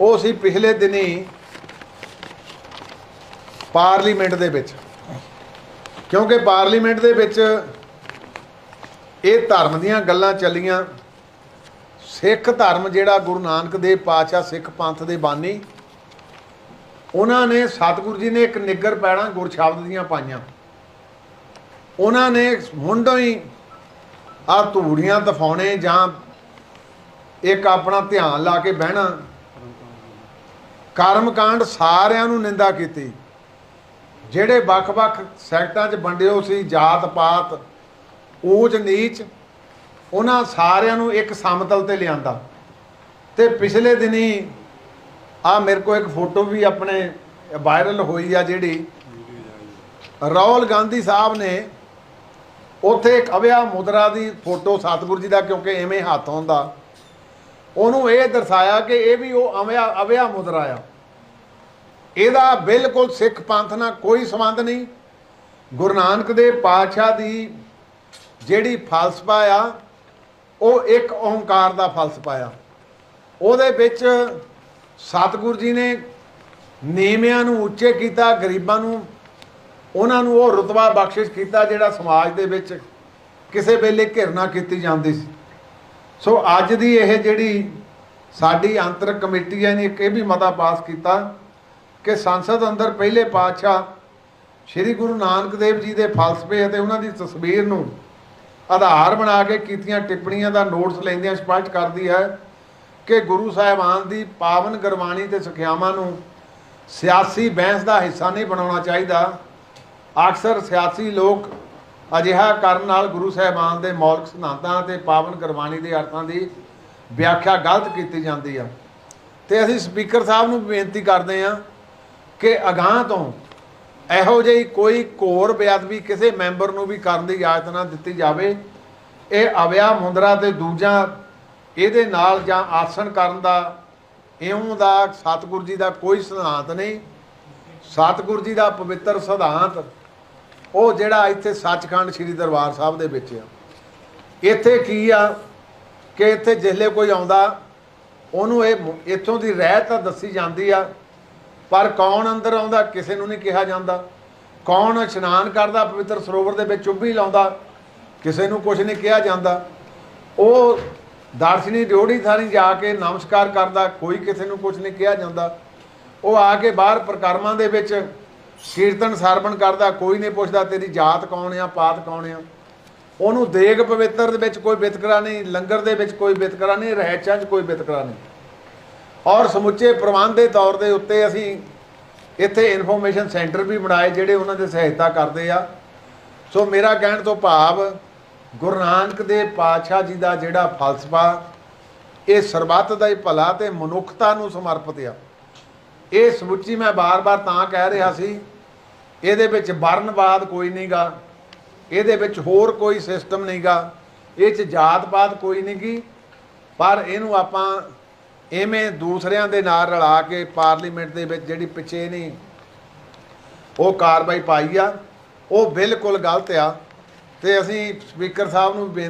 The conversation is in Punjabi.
ਉਹ ਸੀ ਪਿਛਲੇ ਦਿਨੀ ਪਾਰਲੀਮੈਂਟ ਦੇ ਵਿੱਚ। ਕਿਉਂਕਿ ਪਾਰਲੀਮੈਂਟ ਦੇ ਵਿੱਚ ਇਹ ਧਰਮ ਦੀਆਂ ਗੱਲਾਂ ਚੱਲੀਆਂ। ਸਿੱਖ ਧਰਮ ਜਿਹੜਾ ਗੁਰੂ ਨਾਨਕ ਦੇਵ ਪਾਤਸ਼ਾਹ, ਸਿੱਖ ਪੰਥ ਦੇ ਬਾਨੀ, ਉਹਨਾਂ ਨੇ ਸਤਿਗੁਰੂ ਜੀ ਨੇ ਇੱਕ ਨਿੱਗਰ ਪੈਣਾ ਗੁਰ ਸ਼ਬਦ ਦੀਆਂ ਪਾਈਆਂ। ਉਹਨਾਂ ਨੇ ਮੁੰਡੋਂ ਹੀ ਆ ਧੂੜੀਆਂ ਦਫਾਉਣੇ ਜਾਂ ਇੱਕ ਆਪਣਾ ਧਿਆਨ ਲਾ ਕੇ ਬਹਿਣਾ। ਕਰਮਕਾਂਡ ਸਾਰਿਆਂ ਨੂੰ ਨਿੰਦਾ ਕੀਤੀ। ਜਿਹੜੇ ਵੱਖ-ਵੱਖ ਸੈਕਟਾਂ 'ਚ ਵੰਡਿਓ ਸੀ ਜਾਤ ਪਾਤ ਊਚ ਨੀਚ ਉਹਨਾਂ ਸਾਰਿਆਂ ਨੂੰ ਇੱਕ ਸਮਤਲ ਤੇ ਲਿਆਂਦਾ। ਤੇ ਪਿਛਲੇ ਦਿਨੀ ਆ ਮੇਰੇ ਕੋਲ ਇੱਕ ਫੋਟੋ ਵੀ ਆਪਣੇ ਵਾਇਰਲ ਹੋਈ ਆ ਜਿਹੜੀ। ਰਾਹੁਲ ਗਾਂਧੀ ਸਾਹਿਬ ਨੇ ਉੱਥੇ ਇੱਕ ਅਵਿਆ ਮੁਦਰਾ ਦੀ ਫੋਟੋ ਸਤਿਗੁਰੂ ਜੀ ਦਾ, ਕਿਉਂਕਿ ਐਵੇਂ ਹੱਥ ਹੁੰਦਾ ਉਹਨੂੰ ਇਹ ਦਰਸਾਇਆ ਕਿ ਇਹ ਵੀ ਉਹ ਅਵਿਆ ਅਵਿਆ ਮੁਦਰਾ ਆ। ਇਹਦਾ ਬਿਲਕੁਲ ਸਿੱਖ ਪੰਥ ਨਾਲ ਕੋਈ ਸੰਬੰਧ ਨਹੀਂ। ਗੁਰੂ ਨਾਨਕ ਦੇਵ ਪਾਤਸ਼ਾਹ ਦੀ ਜਿਹੜੀ ਫਲਸਫਾ ਆ, ਉਹ ਇੱਕ ਓੰਕਾਰ ਦਾ ਫਲਸਫਾ ਆ। ਉਹਦੇ ਵਿੱਚ ਸਤਿਗੁਰੂ ਜੀ ਨੇ ਨੀਵਿਆਂ ਨੂੰ ਉੱਚੇ ਕੀਤਾ, ਗਰੀਬਾਂ ਨੂੰ, ਉਹਨਾਂ ਨੂੰ ਉਹ ਰਤਬਾ ਬਖਸ਼ਿਸ਼ ਕੀਤਾ ਜਿਹੜਾ ਸਮਾਜ ਦੇ ਵਿੱਚ ਕਿਸੇ ਵੇਲੇ ਘਿਰਨਾ ਕੀਤੀ ਜਾਂਦੀ ਸੀ। ਸੋ ਅੱਜ ਦੀ ਇਹ ਜਿਹੜੀ ਸਾਡੀ ਅੰਤਰਕ ਕਮੇਟੀ ਹੈ ਨੇ ਇੱਕ ਇਹ ਵੀ ਮਤਾ ਪਾਸ ਕੀਤਾ ਕਿ ਸੰਸਦ ਅੰਦਰ ਪਹਿਲੇ ਪਾਤਸ਼ਾਹ ਸ੍ਰੀ ਗੁਰੂ ਨਾਨਕ ਦੇਵ ਜੀ ਦੇ ਫਲਸਫੇ ਅਤੇ ਉਹਨਾਂ ਦੀ ਤਸਵੀਰ ਨੂੰ ਆਧਾਰ ਬਣਾ ਕੇ ਕੀਤੀਆਂ ਟਿੱਪਣੀਆਂ ਦਾ ਨੋਟਸ ਲੈਂਦਿਆਂ ਸਪਸ਼ਟ ਕਰਦੀ ਹੈ ਕਿ ਗੁਰੂ ਸਾਹਿਬਾਨ ਦੀ ਪਾਵਨ ਗੁਰਬਾਣੀ ਤੇ ਸਿੱਖਿਆਵਾਂ ਨੂੰ ਸਿਆਸੀ ਬਹਿਸ ਦਾ ਹਿੱਸਾ ਨਹੀਂ ਬਣਾਉਣਾ ਚਾਹੀਦਾ। ਅਕਸਰ ਸਿਆਸੀ ਲੋਕ ਅਜਿਹਾ ਕਰਨ ਨਾਲ ਗੁਰੂ ਸਾਹਿਬਾਨ ਦੇ ਮੌਲਿਕ ਸਿਧਾਂਤਾਂ ਤੇ ਪਾਵਨ ਗੁਰਬਾਣੀ ਦੇ ਅਰਥਾਂ ਦੀ ਵਿਆਖਿਆ ਗਲਤ ਕੀਤੀ ਜਾਂਦੀ ਆ। ਤੇ ਅਸੀਂ ਸਪੀਕਰ ਸਾਹਿਬ ਨੂੰ ਬੇਨਤੀ ਕਰਦੇ ਹਾਂ ਕਿ ਅਗਾਹ ਤੋਂ ਇਹੋ ਜਿਹੀ ਕੋਈ ਘੋਰ ਬੇਅਦਬੀ ਕਿਸੇ ਮੈਂਬਰ ਨੂੰ ਵੀ ਕਰਨ ਦੀ ਇਜਾਜ਼ਤ ਨਾ ਦਿੱਤੀ ਜਾਵੇ। ਇਹ ਅਵਿਆ ਮੁੰਦਰਾ ਤੇ ਦੂਜਾ ਇਹਦੇ ਨਾਲ ਜਾਂ ਆਸਣ ਕਰਨ ਦਾ, ਇਉਂ ਦਾ ਸਤਿਗੁਰੂ ਜੀ ਦਾ ਕੋਈ ਸਿਧਾਂਤ ਨਹੀਂ। ਸਤਿਗੁਰੂ ਜੀ ਦਾ ਪਵਿੱਤਰ ਸਿਧਾਂਤ ਉਹ ਜਿਹੜਾ ਇੱਥੇ ਸੱਚਖੰਡ ਸ੍ਰੀ ਦਰਬਾਰ ਸਾਹਿਬ ਦੇ ਵਿੱਚ ਆ। ਇੱਥੇ ਕੀ ਆ ਕਿ ਇੱਥੇ ਜਿਸਲੇ ਕੋਈ ਆਉਂਦਾ, ਉਹਨੂੰ ਇਹ ਇੱਥੋਂ ਦੀ ਰਹਿਤ ਤਾਂ ਦੱਸੀ ਜਾਂਦੀ ਆ ਪਰ ਕੌਣ ਅੰਦਰ ਆਉਂਦਾ, ਕਿਸੇ ਨੂੰ ਨਹੀਂ ਕਿਹਾ ਜਾਂਦਾ। ਕੌਣ ਇਸ਼ਨਾਨ ਕਰਦਾ, ਪਵਿੱਤਰ ਸਰੋਵਰ ਦੇ ਵਿੱਚ ਚੁੱਭੀ ਲਾਉਂਦਾ, ਕਿਸੇ ਨੂੰ ਕੁਝ ਨਹੀਂ ਕਿਹਾ ਜਾਂਦਾ। ਉਹ ਦਾਰਸ਼ਨੀ ਡਿਓੜੀ ਥਾਣੀ ਜਾ ਕੇ ਨਮਸਕਾਰ ਕਰਦਾ, ਕੋਈ ਕਿਸੇ ਨੂੰ ਕੁਝ ਨਹੀਂ ਕਿਹਾ ਜਾਂਦਾ। ਉਹ ਆ ਕੇ ਬਾਹਰ ਪ੍ਰਕਰਮਾਂ ਦੇ ਵਿੱਚ ਕੀਰਤਨ ਸਰਵਣ ਕਰਦਾ, ਕੋਈ ਨਹੀਂ ਪੁੱਛਦਾ ਤੇਰੀ ਜਾਤ ਕੌਣ ਆ, ਪਾਤ ਕੌਣ ਆ। ਉਹਨੂੰ ਦੇਗ ਪਵਿੱਤਰ ਦੇ ਵਿੱਚ ਕੋਈ ਵਿਤਕਰਾ ਨਹੀਂ, ਲੰਗਰ ਦੇ ਵਿੱਚ ਕੋਈ ਵਿਤਕਰਾ ਨਹੀਂ, ਰਹਿਚਾਂ 'ਚ ਕੋਈ ਵਿਤਕਰਾ ਨਹੀਂ। ਔਰ ਸਮੁੱਚੇ ਪ੍ਰਬੰਧ ਦੇ ਤੌਰ ਦੇ ਉੱਤੇ ਅਸੀਂ ਇੱਥੇ ਇਨਫੋਰਮੇਸ਼ਨ ਸੈਂਟਰ ਵੀ ਬਣਾਏ ਜਿਹੜੇ ਉਹਨਾਂ ਦੇ ਸਹਾਇਤਾ ਕਰਦੇ ਆ। ਸੋ ਮੇਰਾ ਕਹਿਣ ਤੋਂ ਭਾਵ ਗੁਰੂ ਨਾਨਕ ਦੇ ਪਾਤਸ਼ਾਹ ਜੀ ਦਾ ਜਿਹੜਾ ਫਲਸਫਾ, ਇਹ ਸਰਬੱਤ ਦਾ ਹੀ ਭਲਾ ਤੇ ਮਨੁੱਖਤਾ ਨੂੰ ਸਮਰਪਿਤ ਆ। ਇਹ ਸਮੁੱਚੀ ਮੈਂ ਬਾਰ-ਬਾਰ ਤਾਂ ਕਹਿ ਰਿਹਾ ਸੀ, ਇਹਦੇ ਵਿੱਚ ਵਰਨਵਾਦ ਕੋਈ ਨਹੀਂਗਾ ਇਹਦੇ ਵਿੱਚ ਹੋਰ ਕੋਈ ਸਿਸਟਮ ਨਹੀਂਗਾ ਇਹ ਚ ਜਾਤ-ਪਾਤ ਕੋਈ ਨਹੀਂਗੀ ਪਰ ਇਹਨੂੰ ਆਪਾਂ ਐਵੇਂ ਦੂਸਰਿਆਂ ਦੇ ਨਾਲ ਰਲਾ ਕੇ ਪਾਰਲੀਮੈਂਟ ਦੇ ਵਿੱਚ ਜਿਹੜੀ ਪਿੱਛੇ ਨਹੀਂ ਉਹ ਕਾਰਵਾਈ ਪਾਈ ਆ, ਉਹ ਬਿਲਕੁਲ ਗਲਤ ਆ। ਤੇ ਅਸੀਂ ਸਪੀਕਰ ਸਾਹਿਬ ਨੂੰ ਬੇਨਤੀ